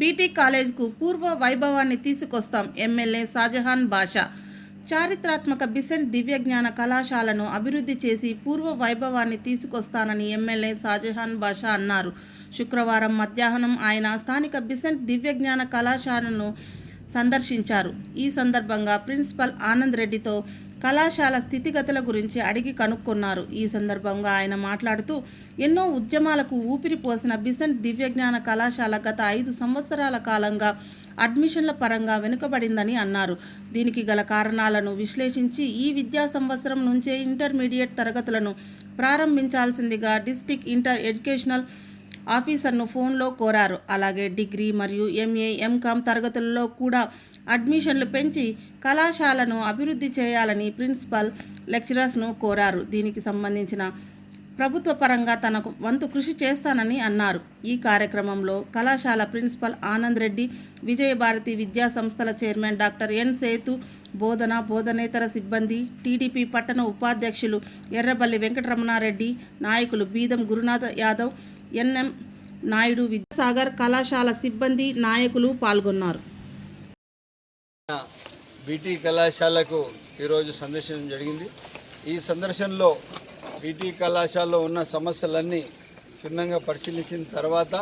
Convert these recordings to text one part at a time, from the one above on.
BT కాలేజ్కు పూర్వ వైభవాన్ని తీసుకొస్తాం ఎమ్మెల్యే షాజహాన్ బాషా. చారిత్రాత్మక బిసెంట్ దివ్యజ్ఞాన కళాశాలను అభివృద్ధి చేసి పూర్వ వైభవాన్ని తీసుకొస్తానని ఎమ్మెల్యే షాజహాన్ బాషా అన్నారు. శుక్రవారం మధ్యాహ్నం ఆయన స్థానిక బిసెంట్ దివ్యజ్ఞాన కళాశాలను సందర్శించారు. ఈ సందర్భంగా ప్రిన్సిపల్ ఆనంద్ రెడ్డితో కళాశాల స్థితిగతుల గురించి అడిగి కనుక్కున్నారు. ఈ సందర్భంగా ఆయన మాట్లాడుతూ ఎన్నో ఉద్యమాలకు ఊపిరి పోసిన బిసెంట్ దివ్యజ్ఞాన కళాశాల గత ఐదు సంవత్సరాల కాలంగా అడ్మిషన్ల పరంగా వెనుకబడిందని అన్నారు. దీనికి గల కారణాలను విశ్లేషించి ఈ విద్యా సంవత్సరం నుంచే ఇంటర్మీడియట్ తరగతులను ప్రారంభించాల్సిందిగా డిస్టిక్ ఇంటర్ ఎడ్యుకేషనల్ ఆఫీసర్ను ఫోన్లో కోరారు. అలాగే డిగ్రీ మరియు ఎంఏ ఎంకామ్ తరగతుల్లో కూడా అడ్మిషన్లు పెంచి కళాశాలను అభివృద్ధి చేయాలని ప్రిన్సిపల్ లెక్చరర్స్ను కోరారు. దీనికి సంబంధించిన ప్రభుత్వ పరంగా తనకు వంతు కృషి చేస్తానని అన్నారు. ఈ కార్యక్రమంలో కళాశాల ప్రిన్సిపల్ ఆనంద్ రెడ్డి విజయభారతి విద్యా సంస్థల చైర్మన్ డాక్టర్ ఎన్ సేతు బోధన బోధనేతర సిబ్బంది టీడీపీ పట్టణ ఉపాధ్యక్షులు ఎర్రబల్లి వెంకటరమణారెడ్డి నాయకులు బీదం గురునాథ్ యాదవ్ ఎన్ఎం నాయుడు విద్యాసాగర్ కళాశాల సిబ్బంది నాయకులు పాల్గొన్నారు. బీటీ కళాశాలకు ఈరోజు సందర్శనం జరిగింది. ఈ సందర్శనలో బీటీ కళాశాలలో ఉన్న సమస్యలన్నీ క్షుణ్ణంగా పరిశీలించిన తర్వాత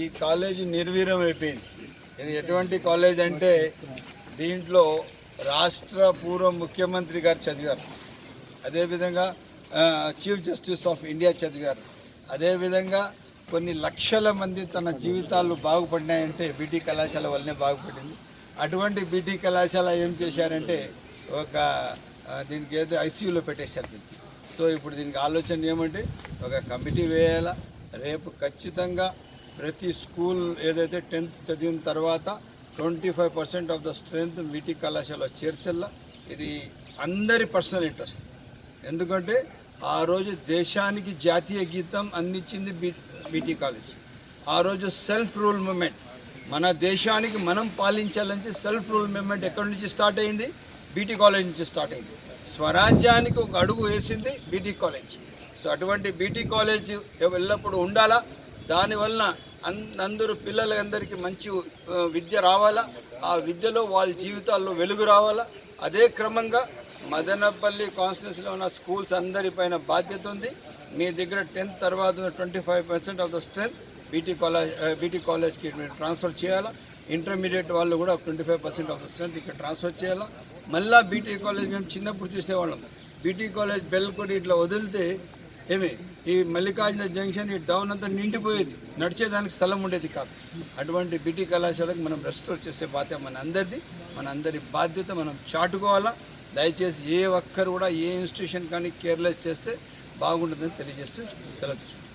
ఈ కాలేజీ నిర్వీర్యం అయిపోయింది. ఇది ఎటువంటి కాలేజ్ అంటే దీంట్లో రాష్ట్ర పూర్వ ముఖ్యమంత్రి గారు చదివారు. అదేవిధంగా చీఫ్ జస్టిస్ ఆఫ్ ఇండియా చదివారు. అదేవిధంగా కొన్ని లక్షల మంది తన జీవితాలు బాగుపడినాయంటే బీటీ కళాశాల వల్లనే బాగుపడింది. అటువంటి బీటీ కళాశాల ఏం చేశారంటే ఒక దీనికి ఏదో ఐసీయూలో పెట్టేశారు దీన్ని. సో ఇప్పుడు దీనికి ఆలోచన ఏమంటే ఒక కమిటీ వేయాలా? రేపు ఖచ్చితంగా ప్రతి స్కూల్ ఏదైతే టెన్త్ చదివిన తర్వాత twenty five percent of the strength BT కళాశాలలో చేర్చల్లా. ఇది అందరి పర్సనల్ ఇంట్రెస్ట్. ఎందుకంటే ఆ రోజు దేశానికి జాతీయ గీతం అందించింది బీ బీటీ కాలేజ్ ఆ రోజు సెల్ఫ్ రూల్ మూమెంట్ మన దేశానికి మనం పాలించాలని సెల్ఫ్ రూల్ మూమెంట్ ఎక్కడి నుంచి స్టార్ట్ అయింది? బీటీ కాలేజ్ నుంచి స్టార్ట్ అయింది. స్వరాజ్యానికి ఒక అడుగు వేసింది బీటీ కాలేజ్ సో అటువంటి బీటీ కాలేజ్ ఎల్లప్పుడూ ఉండాలా? దానివలన అందరూ పిల్లలందరికీ మంచి విద్య రావాలా? ఆ విద్యలో వాళ్ళ జీవితాల్లో వెలుగు రావాలా? అదే క్రమంగా మదనపల్లి కాన్స్టిట్యూన్సీలో ఉన్న స్కూల్స్ అందరిపైన బాధ్యత ఉంది. మీ దగ్గర టెన్త్ తర్వాత twenty five percent of the strength BT college BT కాలేజ్కి మీరు ట్రాన్స్ఫర్ చేయాలా? ఇంటర్మీడియట్ వాళ్ళు కూడా twenty five percent of the strength ఇక్కడ ట్రాన్స్ఫర్ చేయాలా? మళ్ళీ బీటీ కాలేజ్ మేము చిన్నప్పుడు చూసేవాళ్ళం. బీటీ కాలేజ్ బెల్ కొట్టి ఇట్లా వదిలితే ఏమి? ఈ మల్లికార్జున జంక్షన్ ఈ డౌన్ అంతా నిండిపోయేది. నడిచేదానికి స్థలం ఉండేది కాదు. అటువంటి బీటీ కళాశాలకు మనం రెస్టోర్ చేసే బాధ్యత మన అందరిది మన అందరి బాధ్యత మనం చాటుకోవాలా? దయచేసి ఏ ఒక్కరు కూడా ఏ ఇన్స్టిట్యూషన్ కానీ కేర్లెస్ చేస్తే బాగుంటుందని తెలియజేస్తూ సెలవు తీసుకుంటాం